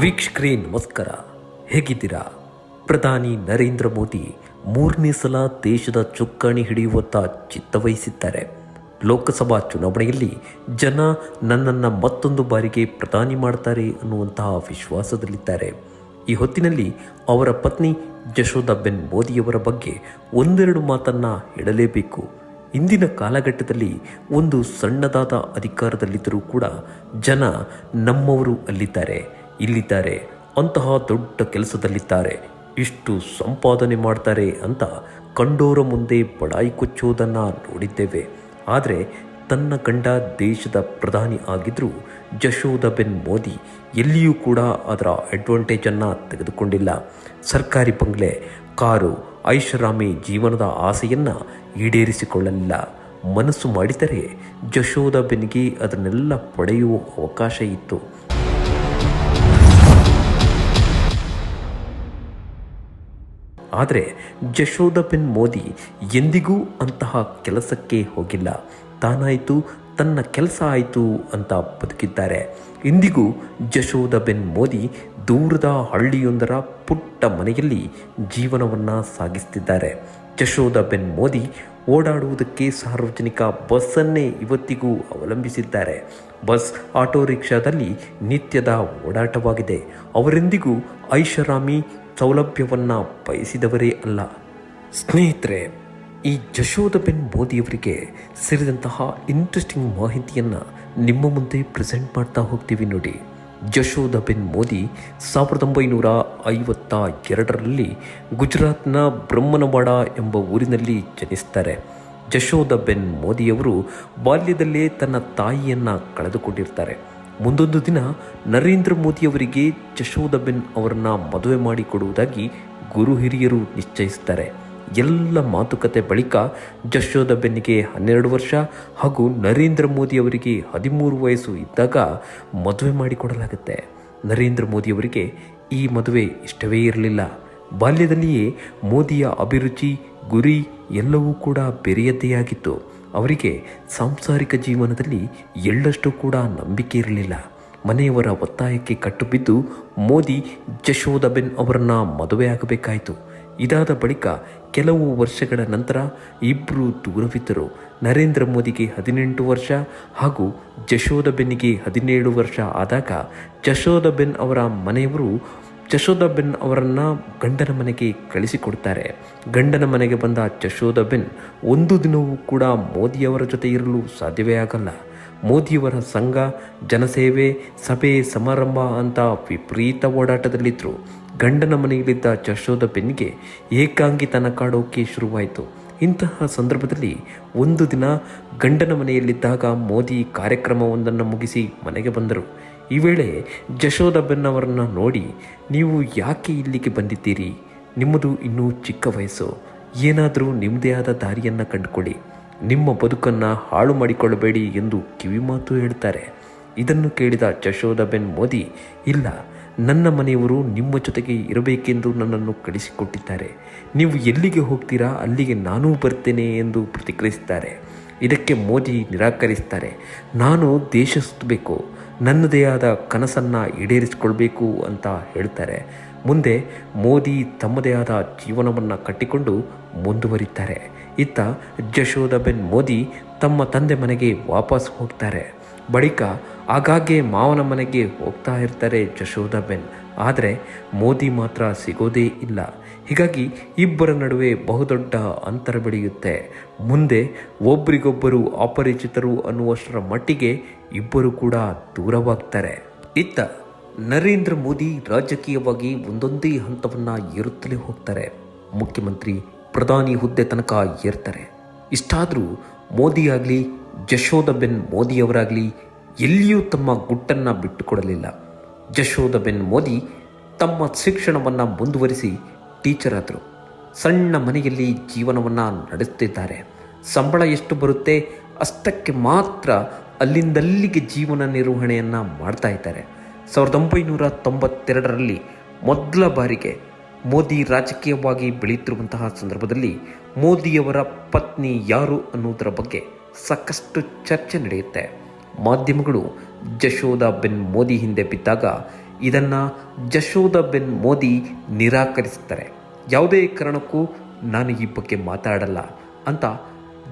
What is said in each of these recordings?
ವೀಕ್ಷಕರೇ ನಮಸ್ಕಾರ. ಹೇಗಿದ್ದೀರಾ? ಪ್ರಧಾನಿ ನರೇಂದ್ರ ಮೋದಿ ಮೂರನೇ ಸಲ ದೇಶದ ಚುಕ್ಕಾಣಿ ಹಿಡಿಯುವತ್ತ ಚಿತ್ತವಹಿಸಿದ್ದಾರೆ ಲೋಕಸಭಾ ಚುನಾವಣೆಯಲ್ಲಿ ಜನ ನನ್ನನ್ನು ಮತ್ತೊಂದು ಬಾರಿಗೆ ಪ್ರಧಾನಿ ಮಾಡ್ತಾರೆ ಅನ್ನುವಂತಹ ವಿಶ್ವಾಸದಲ್ಲಿದ್ದಾರೆ. ಈ ಹೊತ್ತಿನಲ್ಲಿ ಅವರ ಪತ್ನಿ ಜಶೋದಾಬೆನ್ ಮೋದಿಯವರ ಬಗ್ಗೆ ಒಂದೆರಡು ಮಾತನ್ನ ಇಡಲೇಬೇಕು ಇಂದಿನ ಕಾಲಘಟ್ಟದಲ್ಲಿ ಒಂದು ಸಣ್ಣದಾದ ಅಧಿಕಾರದಲ್ಲಿದ್ದರೂ ಕೂಡ ಜನ ನಮ್ಮವರು ಅಲ್ಲಿದ್ದಾರೆ, ಇಲ್ಲಿದ್ದಾರೆ, ಅಂತಹ ದೊಡ್ಡ ಕೆಲಸದಲ್ಲಿದ್ದಾರೆ. ಇಷ್ಟು ಸಂಪಾದನೆ ಮಾಡ್ತಾರೆ ಅಂತ ಕಂಡೋರ ಮುಂದೆ ಬಡಾಯಿ ಕೊಚ್ಚೋದನ್ನು ನೋಡಿದ್ದೇವೆ. ಆದರೆ ತನ್ನ ಗಂಡ ದೇಶದ ಪ್ರಧಾನಿ ಆಗಿದ್ದರೂ ಜಶೋದಬೆನ್ ಮೋದಿ ಎಲ್ಲಿಯೂ ಕೂಡ ಅದರ ಅಡ್ವಾಂಟೇಜನ್ನು ತೆಗೆದುಕೊಂಡಿಲ್ಲ. ಸರ್ಕಾರಿ ಬಂಗ್ಲೆ, ಕಾರು, ಐಷಾರಾಮಿ ಜೀವನದ ಆಸೆಯನ್ನು ಈಡೇರಿಸಿಕೊಳ್ಳಲಿಲ್ಲ. ಮನಸ್ಸು ಮಾಡಿದರೆ ಜಶೋದಬೆನ್ಗೆ ಅದನ್ನೆಲ್ಲ ಪಡೆಯುವ ಅವಕಾಶ ಇತ್ತು. ಆದರೆ ಜಶೋದಬೆನ್ ಮೋದಿ ಎಂದಿಗೂ ಅಂತಹ ಕೆಲಸಕ್ಕೆ ಹೋಗಿಲ್ಲ. ತಾನಾಯಿತು, ತನ್ನ ಕೆಲಸ ಆಯಿತು ಅಂತ ಬದುಕಿದ್ದಾರೆ. ಇಂದಿಗೂ ಜಶೋದಬೆನ್ ಮೋದಿ ದೂರದ ಹಳ್ಳಿಯೊಂದರ ಪುಟ್ಟ ಮನೆಯಲ್ಲಿ ಜೀವನವನ್ನು ಸಾಗಿಸ್ತಿದ್ದಾರೆ. ಜಶೋದಬೆನ್ ಮೋದಿ ಓಡಾಡುವುದಕ್ಕೆ ಸಾರ್ವಜನಿಕ ಬಸ್ಸನ್ನೇ ಇವತ್ತಿಗೂ ಅವಲಂಬಿಸಿದ್ದಾರೆ. ಬಸ್ ಆಟೋ ರಿಕ್ಷಾದಲ್ಲಿ ನಿತ್ಯದ ಓಡಾಟವಾಗಿದೆ. ಅವರೆಂದಿಗೂ ಐಷಾರಾಮಿ ಸೌಲಭ್ಯವನ್ನು ಬಯಸಿದವರೇ ಅಲ್ಲ. ಸ್ನೇಹಿತರೆ ಈ ಜಶೋದಬೆನ್ ಮೋದಿಯವರಿಗೆ ಸೇರಿದಂತಹ ಇಂಟ್ರೆಸ್ಟಿಂಗ್ ಮಾಹಿತಿಯನ್ನು ನಿಮ್ಮ ಮುಂದೆ ಪ್ರೆಸೆಂಟ್ ಮಾಡ್ತಾ ಹೋಗ್ತೀವಿ ನೋಡಿ. ಜಶೋದಬೆನ್ ಮೋದಿ ಸಾವಿರದ ಒಂಬೈನೂರ ಐವತ್ತ ಎರಡರಲ್ಲಿ ಗುಜರಾತ್ನ ಬ್ರಹ್ಮನವಾಡ ಎಂಬ ಊರಿನಲ್ಲಿ ಜನಿಸ್ತಾರೆ. ಜಶೋದಬೆನ್ ಮೋದಿಯವರು ಬಾಲ್ಯದಲ್ಲೇ ತನ್ನ ತಾಯಿಯನ್ನು ಕಳೆದುಕೊಂಡಿರ್ತಾರೆ. ಮುಂದೊಂದು ದಿನ ನರೇಂದ್ರ ಮೋದಿಯವರಿಗೆ ಜಶೋದಬೆನ್ ಅವರನ್ನು ಮದುವೆ ಮಾಡಿಕೊಡುವುದಾಗಿ ಗುರು ಹಿರಿಯರು ನಿಶ್ಚಯಿಸುತ್ತಾರೆ ಎಲ್ಲ ಮಾತುಕತೆ ಬಳಿಕ ಜಶೋದಬೆನ್ನಿಗೆ ಹನ್ನೆರಡು ವರ್ಷ ಹಾಗೂ ನರೇಂದ್ರ ಮೋದಿ ಅವರಿಗೆ ಹದಿಮೂರು ವಯಸ್ಸು ಇದ್ದಾಗ ಮದುವೆ ಮಾಡಿಕೊಡಲಾಗುತ್ತೆ. ನರೇಂದ್ರ ಮೋದಿಯವರಿಗೆ ಈ ಮದುವೆ ಇಷ್ಟವೇ ಇರಲಿಲ್ಲ. ಬಾಲ್ಯದಲ್ಲಿಯೇ ಮೋದಿಯ ಅಭಿರುಚಿ, ಗುರಿ ಎಲ್ಲವೂ ಕೂಡ ಬೇರೆಯದ್ದೇ ಆಗಿತ್ತು. ಅವರಿಗೆ ಸಾಂಸಾರಿಕ ಜೀವನದಲ್ಲಿ ಎಳ್ಳಷ್ಟು ಕೂಡ ನಂಬಿಕೆ ಇರಲಿಲ್ಲ. ಮನೆಯವರ ಒತ್ತಾಯಕ್ಕೆ ಕಟ್ಟುಬಿದ್ದು ಮೋದಿ ಜಶೋದಬೆನ್ ಅವರನ್ನ ಮದುವೆಯಾಗಬೇಕಾಯಿತು. ಇದಾದ ಬಳಿಕ ಕೆಲವು ವರ್ಷಗಳ ನಂತರ ಇಬ್ಬರು ದೂರವಿದ್ದರು. ನರೇಂದ್ರ ಮೋದಿಗೆ ಹದಿನೆಂಟು ವರ್ಷ ಹಾಗೂ ಜಶೋದಬೆನ್ನಿಗೆ ಹದಿನೇಳು ವರ್ಷ ಆದಾಗ ಜಶೋದಬೆನ್ ಅವರ ಮನೆಯವರು ಜಶೋದಬೆನ್ ಅವರನ್ನು ಗಂಡನ ಮನೆಗೆ ಕಳಿಸಿಕೊಡ್ತಾರೆ. ಗಂಡನ ಮನೆಗೆ ಬಂದ ಜಶೋದಬೆನ್ ಒಂದು ದಿನವೂ ಕೂಡ ಮೋದಿಯವರ ಜೊತೆ ಇರಲು ಸಾಧ್ಯವೇ ಆಗಲ್ಲ. ಮೋದಿಯವರ ಸಂಘ, ಜನಸೇವೆ, ಸಭೆ, ಸಮಾರಂಭ ಅಂತ ವಿಪರೀತ ಓಡಾಟದಲ್ಲಿದ್ದರು ಗಂಡನ ಮನೆಯಲ್ಲಿದ್ದ ಜಶೋದಬೆನ್ನಿಗೆ ಏಕಾಂಗಿತನ ಕಾಡೋಕೆ ಶುರುವಾಯಿತು. ಇಂತಹ ಸಂದರ್ಭದಲ್ಲಿ ಒಂದು ದಿನ ಗಂಡನ ಮನೆಯಲ್ಲಿದ್ದಾಗ ಮೋದಿ ಕಾರ್ಯಕ್ರಮವೊಂದನ್ನು ಮುಗಿಸಿ ಮನೆಗೆ ಬಂದರು. ಈ ವೇಳೆ ಜಶೋದ ಬೆನ್ನವರನ್ನು ನೋಡಿ, ನೀವು ಯಾಕೆ ಇಲ್ಲಿಗೆ ಬಂದಿದ್ದೀರಿ? ನಿಮ್ಮದು ಇನ್ನೂ ಚಿಕ್ಕ ವಯಸ್ಸು. ಏನಾದರೂ ನಿಮ್ಮದೇ ಆದ ದಾರಿಯನ್ನು ಕಂಡುಕೊಳ್ಳಿ. ನಿಮ್ಮ ಬದುಕನ್ನು ಹಾಳು ಮಾಡಿಕೊಳ್ಳಬೇಡಿ ಎಂದು ಕಿವಿಮಾತು ಹೇಳ್ತಾರೆ. ಇದನ್ನು ಕೇಳಿದ ಜಶೋದಬೆನ್ ಮೋದಿ, ಇಲ್ಲ, ನನ್ನ ಮನೆಯವರು ನಿಮ್ಮ ಜೊತೆಗೆ ಇರಬೇಕೆಂದು ನನ್ನನ್ನು ಕಳಿಸಿಕೊಟ್ಟಿದ್ದಾರೆ. ನೀವು ಎಲ್ಲಿಗೆ ಹೋಗ್ತೀರಾ, ಅಲ್ಲಿಗೆ ನಾನೂ ಬರ್ತೇನೆ ಎಂದು ಪ್ರತಿಕ್ರಿಯಿಸುತ್ತಾರೆ ಇದಕ್ಕೆ ಮೋದಿ ನಿರಾಕರಿಸ್ತಾರೆ ನಾನು ದೇಶ ಸುತ್ತಬೇಕು ನನ್ನದೇ ಆದ ಕನಸನ್ನು ಈಡೇರಿಸಿಕೊಳ್ಬೇಕು ಅಂತ ಹೇಳ್ತಾರೆ. ಮುಂದೆ ಮೋದಿ ತಮ್ಮದೇ ಆದ ಜೀವನವನ್ನು ಕಟ್ಟಿಕೊಂಡು ಮುಂದುವರಿತಾರೆ. ಇತ್ತ ಜಶೋದಬೆನ್ ಮೋದಿ ತಮ್ಮ ತಂದೆ ಮನೆಗೆ ವಾಪಸ್ ಹೋಗ್ತಾರೆ. ಬಳಿಕ ಆಗಾಗ್ಗೆ ಮಾವನ ಮನೆಗೆ ಹೋಗ್ತಾ ಇರ್ತಾರೆ ಜಶೋದಬೆನ್ ಆದರೆ ಮೋದಿ ಮಾತ್ರ ಸಿಗೋದೇ ಇಲ್ಲ. ಹೀಗಾಗಿ ಇಬ್ಬರ ನಡುವೆ ಬಹುದೊಡ್ಡ ಅಂತರ ಬೆಳೆಯುತ್ತೆ. ಮುಂದೆ ಒಬ್ಬರಿಗೊಬ್ಬರು ಅಪರಿಚಿತರು ಅನ್ನುವಷ್ಟರ ಮಟ್ಟಿಗೆ ಇಬ್ಬರು ಕೂಡ ದೂರವಾಗ್ತಾರೆ. ಇತ್ತ ನರೇಂದ್ರ ಮೋದಿ ರಾಜಕೀಯವಾಗಿ ಒಂದೊಂದೇ ಹಂತವನ್ನು ಏರುತ್ತಲೇ ಹೋಗ್ತಾರೆ. ಮುಖ್ಯಮಂತ್ರಿ ಪ್ರಧಾನಿ ಹುದ್ದೆ ತನಕ ಏರ್ತಾರೆ. ಇಷ್ಟಾದರೂ ಮೋದಿ ಆಗಲಿ ಜಶೋದಬೆನ್ ಮೋದಿಯವರಾಗಲಿ ಎಲ್ಲಿಯೂ ತಮ್ಮ ಗುಟ್ಟನ್ನು ಬಿಟ್ಟುಕೊಡಲಿಲ್ಲ. ಜಶೋದಬೆನ್ ಮೋದಿ ತಮ್ಮ ಶಿಕ್ಷಣವನ್ನು ಮುಂದುವರಿಸಿ ಟೀಚರ್ ಆದರು. ಸಣ್ಣ ಮನೆಯಲ್ಲಿ ಜೀವನವನ್ನು ನಡೆಸುತ್ತಿದ್ದಾರೆ ಸಂಬಳ ಎಷ್ಟು ಬರುತ್ತೆ ಅಷ್ಟಕ್ಕೆ ಮಾತ್ರ ಅಲ್ಲಿಂದಲ್ಲಿಗೆ ಜೀವನ ನಿರ್ವಹಣೆಯನ್ನು ಮಾಡ್ತಾ ಇದ್ದಾರೆ. ಸಾವಿರದ ಒಂಬೈನೂರ ತೊಂಬತ್ತೆರಡರಲ್ಲಿ ಮೊದಲ ಬಾರಿಗೆ ಮೋದಿ ರಾಜಕೀಯವಾಗಿ ಬೆಳೆಯುತ್ತಿರುವಂತಹ ಸಂದರ್ಭದಲ್ಲಿ ಮೋದಿಯವರ ಪತ್ನಿ ಯಾರು ಅನ್ನುವುದರ ಬಗ್ಗೆ ಸಾಕಷ್ಟು ಚರ್ಚೆ ನಡೆಯುತ್ತೆ. ಮಾಧ್ಯಮಗಳು ಜಶೋದ ಬೆನ್ ಮೋದಿ ಹಿಂದೆ ಬಿದ್ದಾಗ ಇದನ್ನು ಜಶೋದ ಬೆನ್ ಮೋದಿ ನಿರಾಕರಿಸುತ್ತಾರೆ. ಯಾವುದೇ ಕಾರಣಕ್ಕೂ ನಾನು ಈ ಬಗ್ಗೆ ಮಾತಾಡಲ್ಲ ಅಂತ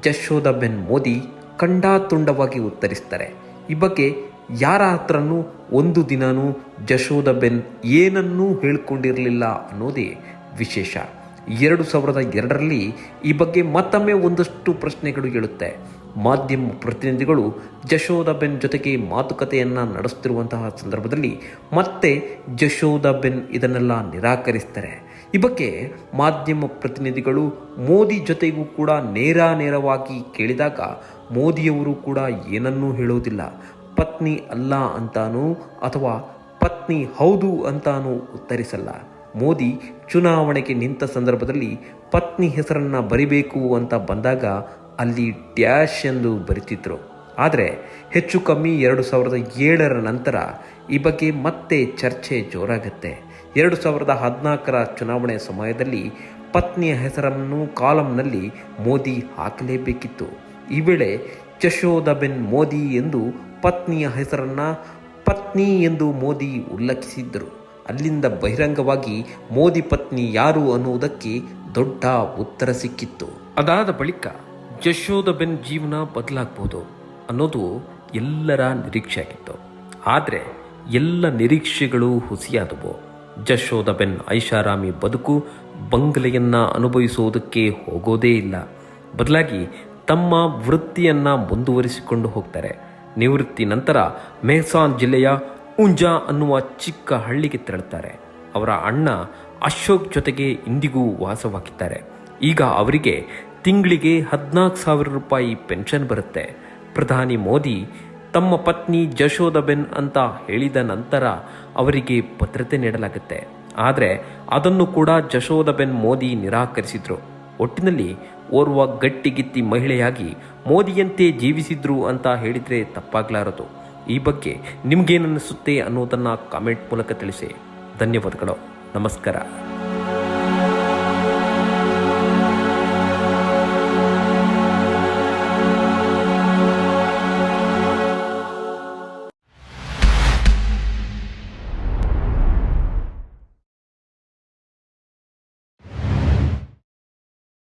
ಜಶೋದ ಬೆನ್ ಮೋದಿ ಕಂಡಾತುಂಡವಾಗಿ ಉತ್ತರಿಸ್ತಾರೆ ಈ ಬಗ್ಗೆ ಯಾರ ಹತ್ರನೂ ಒಂದು ದಿನನೂ ಜಶೋದ ಬೆನ್ ಏನನ್ನೂ ಹೇಳ್ಕೊಂಡಿರಲಿಲ್ಲ ಅನ್ನೋದೇ ವಿಶೇಷ. ಎರಡು ಸಾವಿರದ ಎರಡರಲ್ಲಿ ಈ ಬಗ್ಗೆ ಮತ್ತೊಮ್ಮೆ ಒಂದಷ್ಟು ಪ್ರಶ್ನೆಗಳು ಹೇಳುತ್ತೆ ಮಾಧ್ಯಮ ಪ್ರತಿನಿಧಿಗಳು ಜಶೋದ ಬೆನ್ ಜೊತೆಗೆ ಮಾತುಕತೆಯನ್ನು ನಡೆಸುತ್ತಿರುವಂತಹ ಸಂದರ್ಭದಲ್ಲಿ ಮತ್ತೆ ಜಶೋದ ಬೆನ್ ಇದನ್ನೆಲ್ಲ ನಿರಾಕರಿಸ್ತಾರೆ. ಈ ಬಗ್ಗೆ ಮಾಧ್ಯಮ ಪ್ರತಿನಿಧಿಗಳು ಮೋದಿ ಜೊತೆಗೂ ಕೂಡ ನೇರ ನೇರವಾಗಿ ಕೇಳಿದಾಗ ಮೋದಿಯವರು ಕೂಡ ಏನನ್ನೂ ಹೇಳೋದಿಲ್ಲ ಪತ್ನಿ ಅಲ್ಲ ಅಂತಾನೂ ಅಥವಾ ಪತ್ನಿ ಹೌದು ಅಂತಾನೂ ಉತ್ತರಿಸಲ್ಲ. ಮೋದಿ ಚುನಾವಣೆಗೆ ನಿಂತ ಸಂದರ್ಭದಲ್ಲಿ ಪತ್ನಿ ಹೆಸರನ್ನು ಬರಿಬೇಕು ಅಂತ ಬಂದಾಗ ಅಲ್ಲಿ ಡ್ಯಾಶ್ ಎಂದು ಬರಿತಿದ್ರು. ಆದರೆ ಹೆಚ್ಚು ಕಮ್ಮಿ ಎರಡು ಸಾವಿರದ ಏಳರ ನಂತರ ಈ ಬಗ್ಗೆ ಮತ್ತೆ ಚರ್ಚೆ ಜೋರಾಗುತ್ತೆ. ಎರಡು ಸಾವಿರದ ಹದಿನಾಲ್ಕರ ಚುನಾವಣೆ ಸಮಯದಲ್ಲಿ ಪತ್ನಿಯ ಹೆಸರನ್ನು ಕಾಲಂನಲ್ಲಿ ಮೋದಿ ಹಾಕಲೇಬೇಕಿತ್ತು. ಈ ವೇಳೆ ಚಶೋದಬೆನ್ ಮೋದಿ ಎಂದು ಪತ್ನಿಯ ಹೆಸರನ್ನು ಪತ್ನಿ ಎಂದು ಮೋದಿ ಉಲ್ಲಂಘಿಸಿದ್ದರು ಅಲ್ಲಿಂದ ಬಹಿರಂಗವಾಗಿ ಮೋದಿ ಪತ್ನಿ ಯಾರು ಅನ್ನುವುದಕ್ಕೆ ದೊಡ್ಡ ಉತ್ತರ ಸಿಕ್ಕಿತ್ತು. ಅದಾದ ಬಳಿಕ ಜಶೋದ ಬೆನ್ ಜೀವನ ಬದಲಾಗ್ಬೋದು ಅನ್ನೋದು ಎಲ್ಲರ ನಿರೀಕ್ಷೆ ಆಗಿತ್ತು ಆದರೆ ಎಲ್ಲ ನಿರೀಕ್ಷೆಗಳು ಹುಸಿಯಾದವು. ಜಶೋದ ಬೆನ್ ಐಷಾರಾಮಿ ಬದುಕು ಬಂಗಲೆಯನ್ನು ಅನುಭವಿಸುವುದಕ್ಕೆ ಹೋಗೋದೇ ಇಲ್ಲ. ಬದಲಾಗಿ ತಮ್ಮ ವೃತ್ತಿಯನ್ನು ಮುಂದುವರಿಸಿಕೊಂಡು ಹೋಗ್ತಾರೆ. ನಿವೃತ್ತಿ ನಂತರ ಮೆಹಸಾನ್ ಜಿಲ್ಲೆಯ ಉಂಜಾ ಅನ್ನುವ ಚಿಕ್ಕ ಹಳ್ಳಿಗೆ ತೆರಳುತ್ತಾರೆ. ಅವರ ಅಣ್ಣ ಅಶೋಕ್ ಜೊತೆಗೆ ಇಂದಿಗೂ ವಾಸವಾಗಿದ್ದಾರೆ. ಈಗ ಅವರಿಗೆ ತಿಂಗಳಿಗೆ ಹದಿನಾಲ್ಕು ಸಾವಿರ ರೂಪಾಯಿ ಪೆನ್ಷನ್ ಬರುತ್ತೆ. ಪ್ರಧಾನಿ ಮೋದಿ ತಮ್ಮ ಪತ್ನಿ ಜಶೋದಬೆನ್ ಅಂತ ಹೇಳಿದ ನಂತರ ಅವರಿಗೆ ಭದ್ರತೆ ನೀಡಲಾಗುತ್ತೆ. ಆದರೆ ಅದನ್ನು ಕೂಡ ಜಶೋದಬೆನ್ ಮೋದಿ ನಿರಾಕರಿಸಿದ್ರು. ಒಟ್ಟಿನಲ್ಲಿ ಓರ್ವ ಗಟ್ಟಿಗಿತ್ತಿ ಮಹಿಳೆಯಾಗಿ ಮೋದಿಯಂತೆ ಜೀವಿಸಿದ್ರು ಅಂತ ಹೇಳಿದರೆ ತಪ್ಪಾಗಲಾರದು. ಈ ಬಗ್ಗೆ ನಿಮ್ಗೇನನ್ನಿಸುತ್ತೆ ಅನ್ನೋದನ್ನು ಕಾಮೆಂಟ್ ಮೂಲಕ ತಿಳಿಸಿ. ಧನ್ಯವಾದಗಳು. ನಮಸ್ಕಾರ.